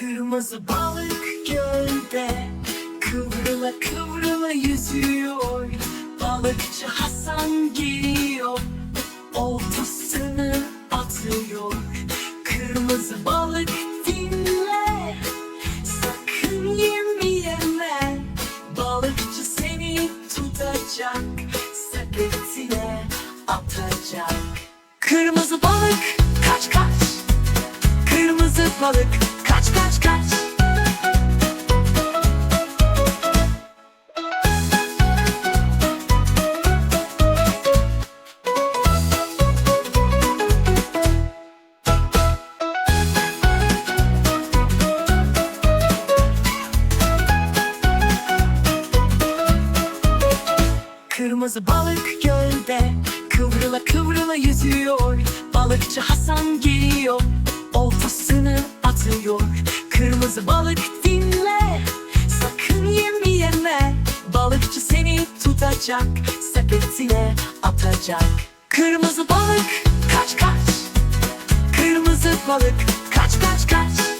Kırmızı balık gölde. Kıvrıla kıvrıla yüzüyor. Balıkçı Hasan geliyor. Oltasını atıyor. Kırmızı balık dinle. Sakın yemeyeme Balıkçı seni tutacak. Sepetine atacak. Kırmızı balık kaç kaç? Kırmızı balık Kırmızı balık gölde Kıvrıla kıvrıla yüzüyor. Balıkçı Hasan geliyor. Atıyor Kırmızı balık dinle Sakın yem yeme. Balıkçı seni tutacak Sepetine atacak. Kırmızı balık kaç kaç? Kırmızı balık kaç kaç kaç